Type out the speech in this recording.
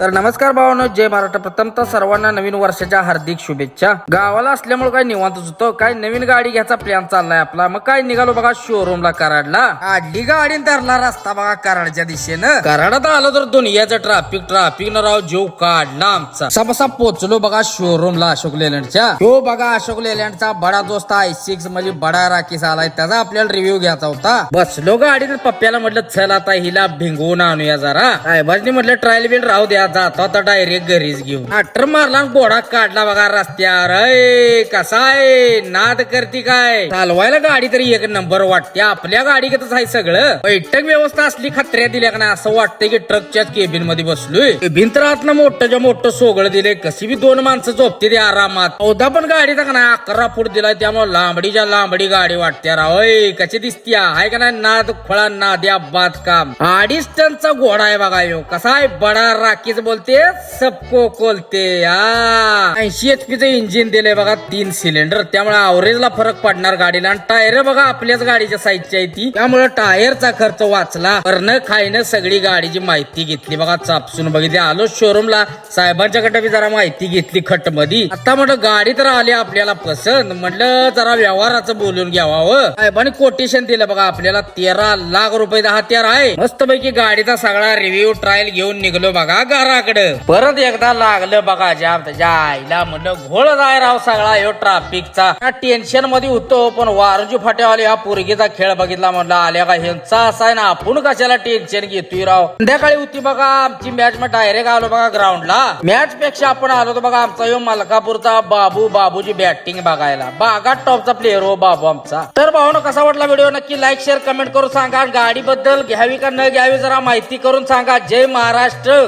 तर नमस्कार भावानो जय महाराष्ट्र. प्रथमतः सर्वांना नवीन वर्षाच्या हार्दिक शुभेच्छा. गावाला असल्यामुळे काय निवांतच होतं. काय नवीन गाडी घ्यायचा प्लॅन चाललाय आपला. मग काय निघालो बघा शोरूमला कराडला. आडली गाडी धरला रस्ता बघा कराडच्या दिशेनं. कराडात आलो तर दुनियाचं ट्राफिक ट्राफिक न राव जीव काढला आमचा. सबसा पोचलो बघा शोरूमला अशोक लेलँडच्या. हो बघा अशोक लेलँडचा बडा दोस्त आय सिक्स म्हणजे बडा राकेश आलाय. त्याचा आपल्याला रिव्ह्यू घ्यायचा होता. बसलो गाडीत पप्प्याला म्हटलं चल आता हिला भिंगवून आणूया जरा. साहेबांनी म्हटलं ट्रायल बिल राहू द्या. जातो आता डायरेक्ट घरीच घेऊन. अट्टर मारला घोडा बोडा काढला बघा रस्त्यावर. अय कसा आहे? नाद करती काय? चालवायला गाडी तरी एक नंबर वाटते. आपल्या गाडी गाडीतच आहे सगळं. बैठक व्यवस्था असली खत्र्या दिल्या का नाही? असं वाटतंय की ट्रकच्या केबिनमध्ये बसलोय. केबिन तर आत ना मोठं मोठं सोगळ दिले कशी बी दोन माणसं झोपते ते आरामात. चौदा पण गाडीचा का नाही? अकरा फूट दिलाय. त्यामुळे लांबडीच्या लांबडी गाडी वाटते. राव कशी दिसती? हाय का नाही? नाद खोळा नाद्या बाद काम अडीच टनचा घोडा आहे बघा यो. कसा आहे? बडा राखीच बोलते सबको कोलते ऐंशी एच च इंजिन दिलंय बघा तीन सिलेंडर त्यामुळे अवरेजला फरक पडणार गाडीला. आणि टायर बघा आपल्याच गाडीच्या साईजची आहे ती. त्यामुळे टायरचा खर्च वाचला. करणं खायनं सगळी गाडीची माहिती घेतली. बघा चापसून बघितली. आलो शोरूमला साहेबांच्याकडे बी जरा माहिती घेतली खट मधी आता म्हटलं गाडी तर आली आपल्याला पसंत. म्हटलं जरा व्यवहाराचं बोलून घ्यावा हो. साहेबांनी कोटेशन दिलं बघा आपल्याला तेरा लाख रुपये दहा तेरा आहे. मस्त पैकी गाडीचा सगळा रिव्ह्यू ट्रायल घेऊन निघलो बघा घराकडे परत एकदा लागलं बघा जाम त्याच्या आईला म्हणलं घोळ जाय राव सगळा यो ट्राफिकचा टेन्शनमध्ये होतो पण वारंजी फाट्यावाले हा पोरगीचा खेळ बघितला म्हणलं आल्या का ह्यांचा असा आहे ना आपण कशाला टेन्शन घेतोय राव? संध्याकाळी होती बघा आमची मॅच मग डायरेक्ट आलो बघा ग्राउंडला मॅच पेक्षा आपण आलो तर बघा आमचा यो मलकापूरचा बाबू बाबूची बॅटिंग बघायला. बागा टॉपचा प्लेअर हो बाबू आमचा. तर भाऊ कसा वाटला व्हिडिओ नक्की लाईक शेअर कमेंट करून सांगा. गाडीबद्दल घ्यावी का न घ्यावी जरा माहिती करून सांगा. जय महाराष्ट्र.